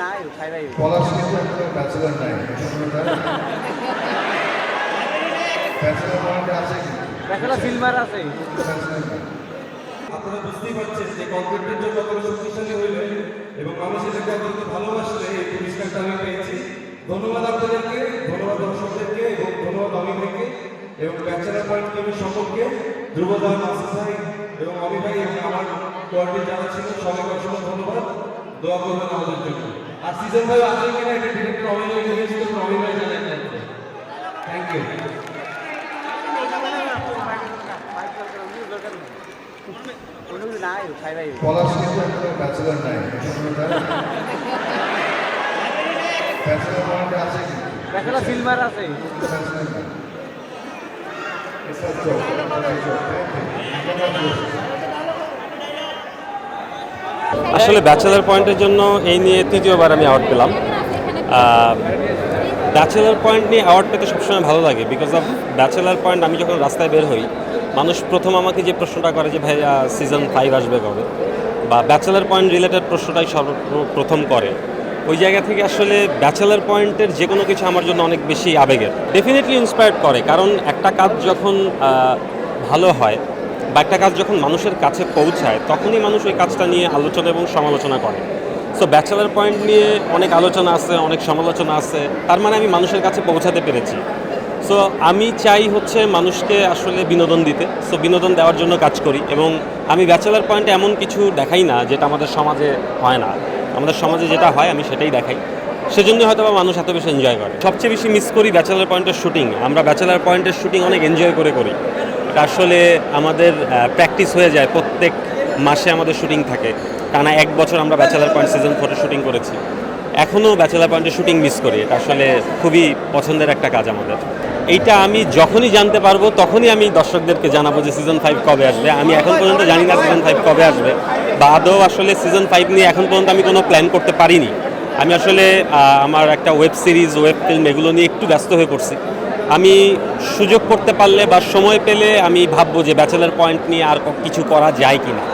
নাই। Bachelor bachelor আছে Filmer আছে। আপনারা বুঝতেই পারছেন যে কতটা শক্তিশালী হইলে এবং এটাকে কতটা ভালোবাসলে এই পুরস্কারটা আমি পেয়েছি। ধন্যবাদ আপনাদেরকে ধন্যবাদ দর্শকদেরকে এবং ধন্যবাদ অমি ভাইকে এবং ব্যাচেলার পয়েন্ট টিমের সকলকে ধ্রুবদা মাসুদ ভাই এবং অমি ভাই এবং আমার যারা ছিল সবাইকে অসংখ্য ধন্যবাদ। দোয়া করবেন আমাদের জন্য। আর সিজন ভাই আছে কিনা এটা ডিরেক্টর ভাই বলেছিল অমি ভাই জানেন থ্যাংক ইউ কোনোগুলো নাই খাই ভাই পলাশ কিন্তু একটা ব্যাচেলার নাই? ব্যাচেলার আছে কিন্তু দেখো আছে। It's a joke. It's a joke. Thank you. আসলে ব্যাচেলার পয়েন্টের জন্য এই নিয়ে তৃতীয়বার আমি অ্যাওয়ার্ড পেলাম। ব্যাচেলার পয়েন্ট নিয়ে অ্যাওয়ার্ড পেতে সবসময় ভালো লাগে বিকজ অফ ব্যাচেলার পয়েন্ট আমি যখন রাস্তায় বের হই, মানুষ প্রথম আমাকে যে প্রশ্নটা করে যে, ভাইয়া সিজন ফাইভ আসবে কবে? বা ব্যাচেলার পয়েন্ট রিলেটেড প্রশ্নটাই সর্বপ্রথম করে। ওই জায়গা থেকে আসলে ব্যাচেলার পয়েন্টের যে কোনো কিছু আমার জন্য অনেক বেশি আবেগের। ডেফিনেটলি ইন্সপায়ার্ড করে, কারণ একটা কাজ যখন ভালো হয় বা একটা কাজ যখন মানুষের কাছে পৌঁছায়, তখনই মানুষ ওই কাজটা নিয়ে আলোচনা এবং সমালোচনা করে। সো ব্যাচেলার পয়েন্ট নিয়ে অনেক আলোচনা আছে, অনেক সমালোচনা আছে, তার মানে আমি মানুষের কাছে পৌঁছাতে পেরেছি। সো আমি চাই হচ্ছে মানুষকে আসলে বিনোদন দিতে। সো বিনোদন দেওয়ার জন্য কাজ করি এবং আমি ব্যাচেলার পয়েন্টে এমন কিছু দেখাই না যেটা আমাদের সমাজে হয় না। আমাদের সমাজে যেটা হয়, আমি সেটাই দেখাই। সেজন্য হয়তো বা মানুষ এত বেশি এনজয় করে। সবচেয়ে বেশি মিস করি ব্যাচেলার পয়েন্টের শুটিং আমরা ব্যাচেলার পয়েন্টের শুটিং অনেক এনজয় করে করি। আসলে আমাদের প্র্যাকটিস হয়ে যায়, প্রত্যেক মাসে আমাদের শুটিং থাকে। টানা এক বছর আমরা ব্যাচেলার পয়েন্ট সিজন ফোরে শুটিং করেছি। এখনও ব্যাচেলার পয়েন্টে শুটিং মিস করি। এটা আসলে খুবই পছন্দের একটা কাজ আমাদের। এইটা আমি যখনই জানতে পারব, তখনই আমি দর্শকদেরকে জানাব যে সিজন ফাইভ কবে আসবে। আমি এখন পর্যন্ত জানি না সিজন ফাইভ কবে আসবে। বা আদৌ আসলে সিজন ফাইভ নিয়ে এখন পর্যন্ত আমি কোনো প্ল্যান করতে পারিনি। আমি আসলে আমার একটা ওয়েব সিরিজ ওয়েব ফিল্ম এগুলো নিয়ে একটু ব্যস্ত হয়ে পড়ছি। আমি সুযোগ করতে পারলে বা সময় পেলে আমি ভাববো যে ব্যাচেলার পয়েন্ট নিয়ে আর কিছু করা যায় কি না